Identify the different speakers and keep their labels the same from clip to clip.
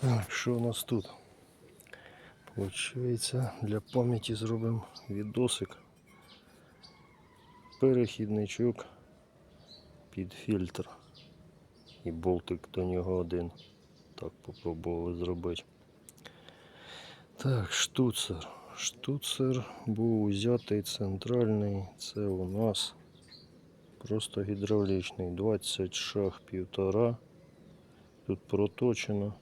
Speaker 1: Так, що у нас тут? Получається, для пам'яті зробимо відосик. Перехідничок під фільтр. І болтик до нього один. Так попробували зробити. Так, штуцер. Штуцер був узятий центральний. Це у нас просто гідравлічний. 20 шаг півтора. Тут проточено.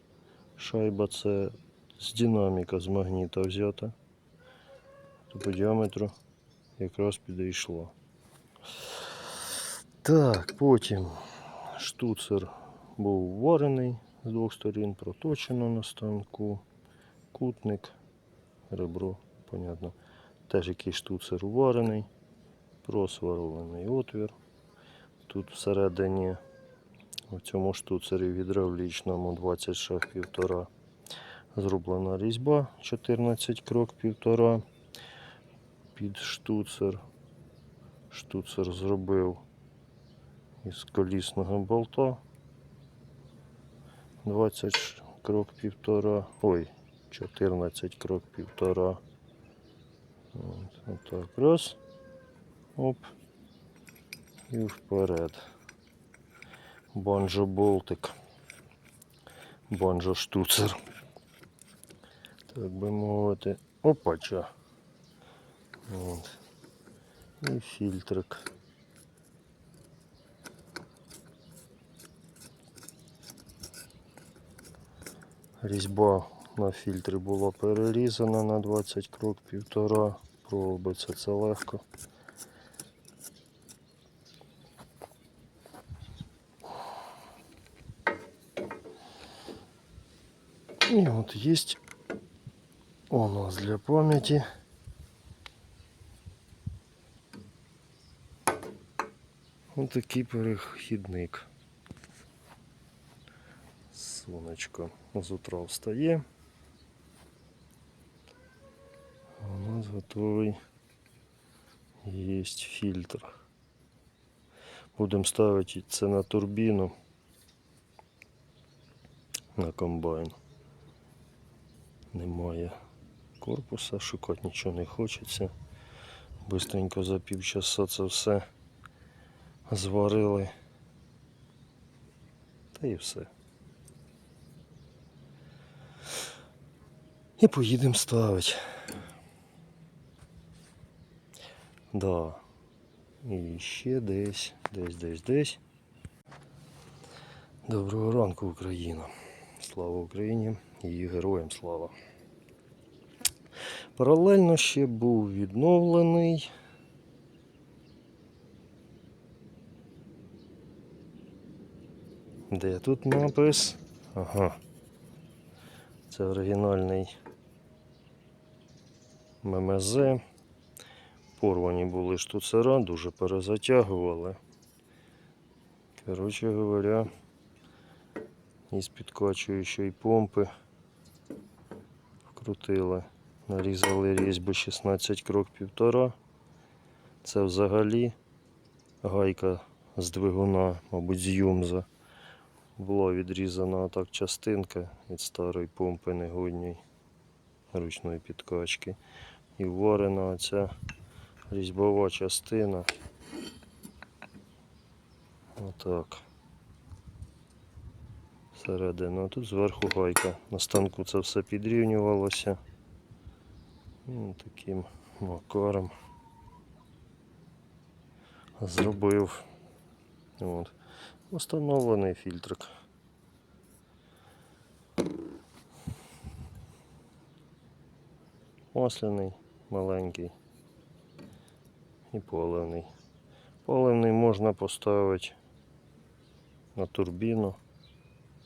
Speaker 1: Шайба це з динаміка з магніта взята. То по діаметру якраз підійшло. Так, потім штуцер був варений з двох сторін, проточено на станку. Кутник, ребро, понятно. Теж якийсь штуцер варений, просварований отвір. Тут всередині в цьому штуцері гідравлічному 20 шаг півтора. Зроблена різьба 14 крок півтора під штуцер. Штуцер зробив із колісного болта 20 крок півтора. Ой, 14 крок півтора. От, отак. Раз. Оп. І вперед. Банджо болтик. Банджо штуцер. Так би мовити. Опача. От. І фільтрик. Різьба на фільтрі була перерізана на 20 крок півтора. Робиться це легко. І от є у нас для пам'яті. Ось такий перехідник. Сонечко з утра встає. А У нас готовий є фільтр. Будемо ставити це на турбіну на комбайн. Немає корпуса, шукати нічого не хочеться. Бистренько за півчаса це все зварили. Та і все. І поїдемо ставити. Да. І ще десь, десь, десь, десь. Доброго ранку, Україна. Слава Україні її героям слава. Паралельно ще був відновлений. Де тут напис? Ага. Це оригінальний ММЗ. Порвані були штуцера, дуже перезатягували. Коротше говоря, із підкачуючої помпи вкрутили. Нарізали різьби 16 крок півтора. Це взагалі гайка з двигуна, мабуть, з юмза. Була відрізана так частинка від старої помпи негодньої ручної підкачки. І варена оця різьбова частина. Отак. Всередину. А тут зверху гайка. На станку це все підрівнювалося. Ну, таким макаром зробив. От. Встановлений фільтрик. Масляний, маленький і поливний. Поливний можна поставити на турбіну,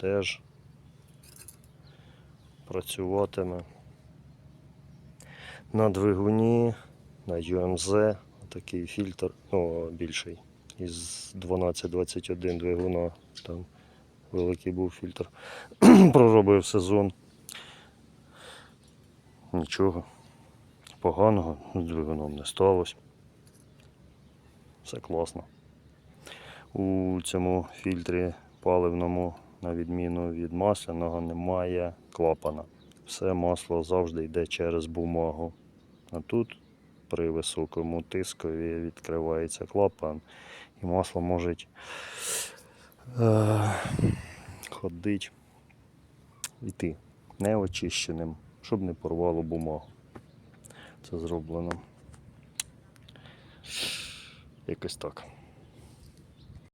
Speaker 1: теж працюватиме. На двигуні, на UMZ, такий фільтр, ну, більший, із 12-21 двигуна, там великий був фільтр. Проробив сезон. Нічого поганого з двигуном не сталося. Все класно. У цьому фільтрі паливному на відміну від масляного, немає клапана. Все масло завжди йде через бумагу. А тут при високому тискові відкривається клапан, і масло може е, ходити, йти неочищеним, щоб не порвало бумагу. Це зроблено. Якось так.